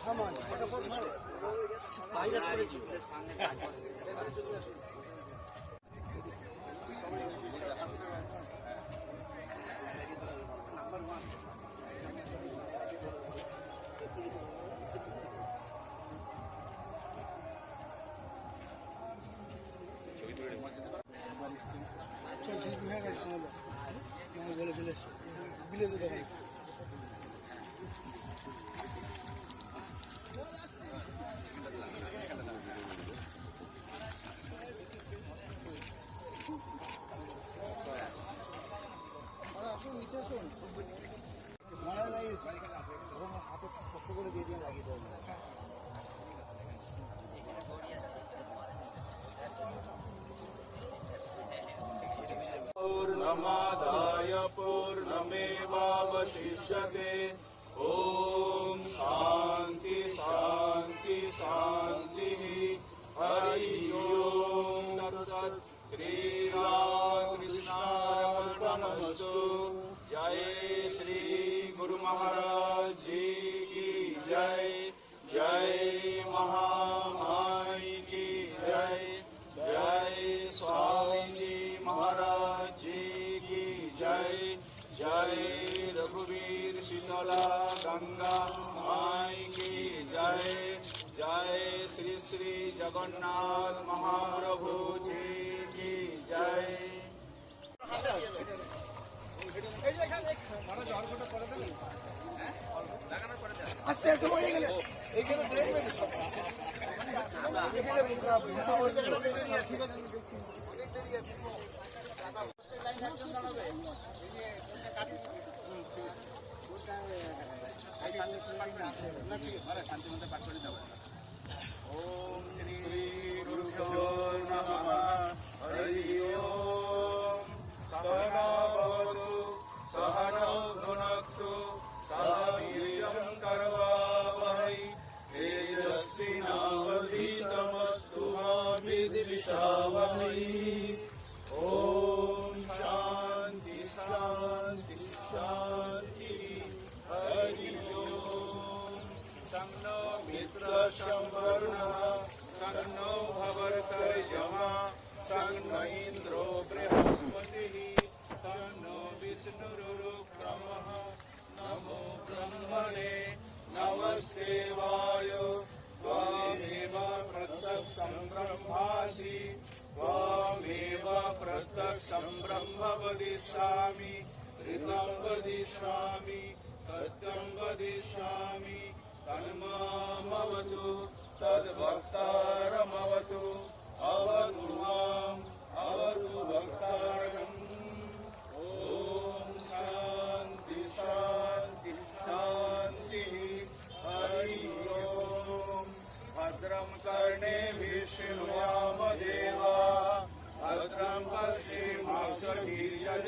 সামান पूर्णमादाय पूर्णमेवावशिष्यते। ॐ शान्ति शान्ति, शान्तिः। हरि ओम् तत्सत्। श्रीरामकृष्णार्पणमस्तु। जय श्री गुरु महाराज जी চলা গঙ্গা মাই কি জয় জয় শ্রী শ্রী জগন্নাথ মহাপ্রভু জি জয়। না ঠিক আছে শান্তি মধ্যে পাঠ করে দেওয়া ওম শ্রী प्रत्यक्षं ब्रह्म वदिष्यामि ऋतं वदिष्यामि सत्यं वदिष्यामि तन्मामवतु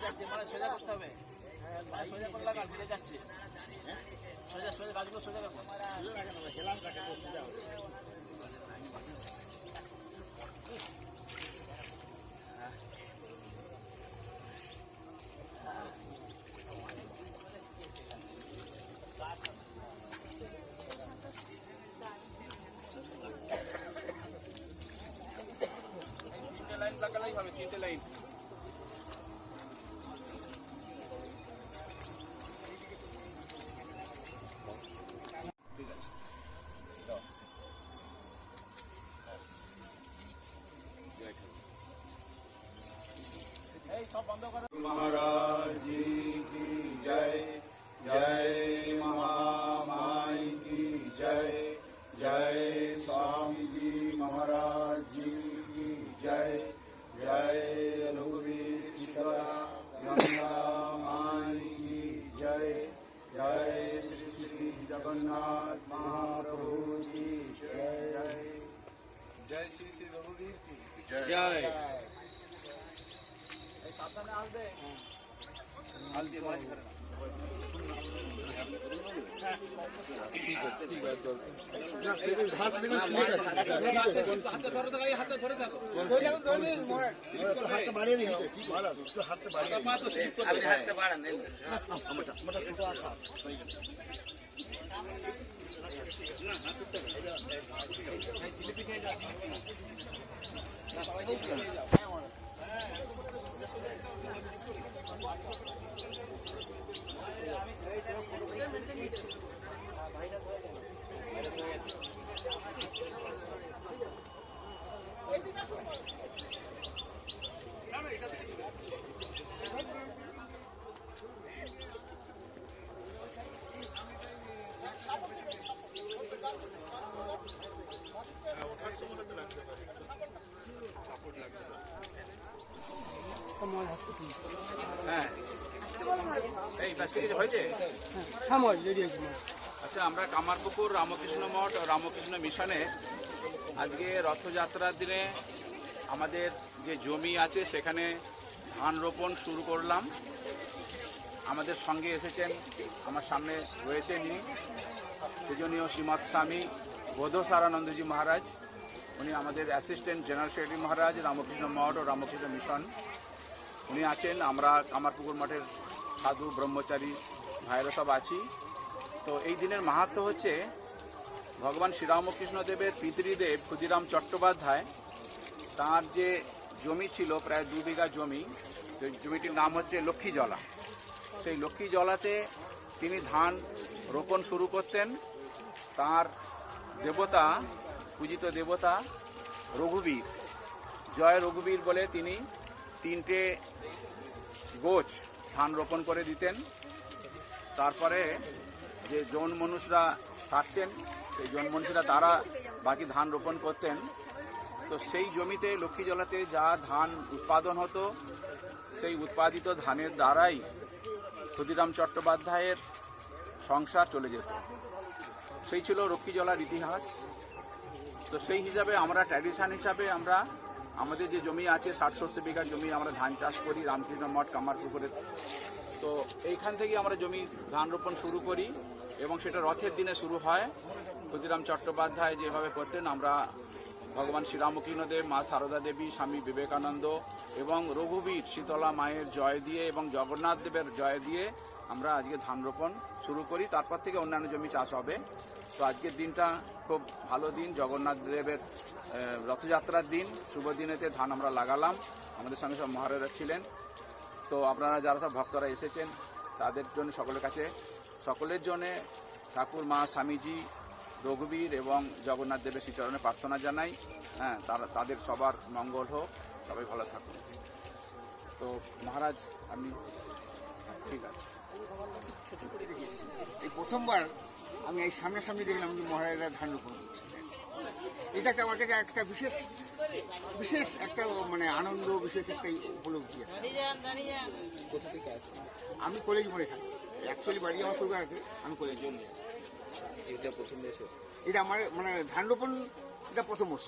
যাচ্ছে মানে সোজা করতে হবে মানে সোজা করে লাগান হেলে যাচ্ছে সোজা সোজা সব বন্ধ করো महाराज जी की जय जय महामाई की जय जय स्वामी जी महाराज जी की जय जय रघुवीर शीतला गंगा माई की जय जय श्री श्री जगन्नाथ महाप्रभु की जय जय জয় শ্রী শ্রী রঘুবীর কি जय আছে হাতে ধরে থাকো এই হাতে ধরে থাকো হাতটা বাড়িয়ে দিও মহারাজ একটু হাতটা বাড়িয়ে দিও পা তো slip করবে। আপনি হাতটা বাড়ান আমারটা আমারটা ছোট আছে হ্যাঁ এই বাস কিছু হয়েছে আচ্ছা আমরা কামারপুকুর রামকৃষ্ণ মঠ ও রামকৃষ্ণ মিশনে আজকে রথযাত্রার দিনে আমাদের যে জমি আছে সেখানে ধান রোপণ শুরু করলাম। আমাদের সঙ্গে এসেছেন আমার সামনে রয়েছেন ইনি। পূজনীয় শ্রীমৎ স্বামী বোধসারানন্দজি মহারাজ। উনি আমাদের assistant general secretary Maharaj Ramakrishna Math ও রামকৃষ্ণ মিশন। উনি আছেন আমরা কামারপুকুর মঠের সাধু, ব্রহ্মচারী ভাইরা সব আছি। তো এই দিনের মাহাত্ম হচ্ছে, ভগবান শ্রীরামকৃষ্ণ দেবের পিতৃদেব ক্ষুদিরাম চট্টোপাধ্যায়, তার যে জমি ছিল, প্রায় দু বিঘা জমি জমিটির নাম হচ্ছে লক্ষ্মী জলা সেই লক্ষ্মী জলাতে তিনি ধান রোপণ শুরু করতেন। তার দেবতা, পূজিত দেবতা রঘুবীর। জয় রঘুবীর বলে তিনি তিনটে গোছ ধান রোপণ করে দিতেন। তারপরে যে জৌন মনুষরা থাকতেন, সেই জৌন মনুষরা তারা বাকি ধান রোপণ করতেন। তো সেই জমিতে লক্ষ্মী জলাতে যা ধান উৎপাদন হতো, সেই উৎপাদিত ধানের দ্বারাই ক্ষুদিরাম চট্টোপাধ্যায়ের সংসার চলে যেত। সেই ছিল লক্ষ্মী জলার ইতিহাস। তো সেই হিসাবে আমরা ট্র্যাডিশন হিসাবে আমরা আমাদের যে জমি আছে, ষাট সত্তর বিঘা জমি আমরা ধান চাষ করি, রামকৃষ্ণ মঠ কামার পুকুরে তো এইখান থেকে আমরা জমি ধান রোপণ শুরু করি এবং সেটা রথের দিনে শুরু হয়। ক্ষুদিরাম চট্টোপাধ্যায় যেভাবে করতেন, আমরা ভগবান শ্রীরামকৃষ্ণ দেব মা সারদা দেবী, স্বামী বিবেকানন্দ এবং রঘুবীর শীতলা মায়ের জয় দিয়ে এবং জগন্নাথ দেবের জয় দিয়ে আমরা আজকে ধান রোপণ শুরু করি। তারপর থেকে অন্যান্য জমি চাষ হবে। তো আজকের দিনটা খুব ভালো দিন, জগন্নাথ দেবের রথযাত্রার দিন। শুভ দিনেতে ধান আমরা লাগালাম, আমাদের সঙ্গে সব মহারাজা ছিলেন। তো আপনারা যারা সব ভক্তরা এসেছেন, তাদের জন্য সকলের কাছে, সকলের জন্য ঠাকুর, মা, স্বামীজি, রঘুবীর এবং জগন্নাথ দেবের শ্রীচরণে প্রার্থনা জানাই। হ্যাঁ তারা, তাদের সবার মঙ্গল হোক। সবাই ভালো থাকুন। তো মহারাজ, আপনি ঠিক আছে এই প্রথমবার আমি এই সামনাসামনি দেখলাম যে মহারাজা ধান রোপণ করছে এটা একটা আমার কাছে একটা বিশেষ বিশেষ একটা মানে আনন্দ বিশেষ একটা উপলব্ধি থেকে আসছে আমি কলেজ মোড়ে থাকি। অ্যাকচুয়ালি বাড়ি আমার পরিবারকে আমি কলেজ এটা প্রথম এটা আমার মানে ধান রোপণ এটা প্রথম বর্ষ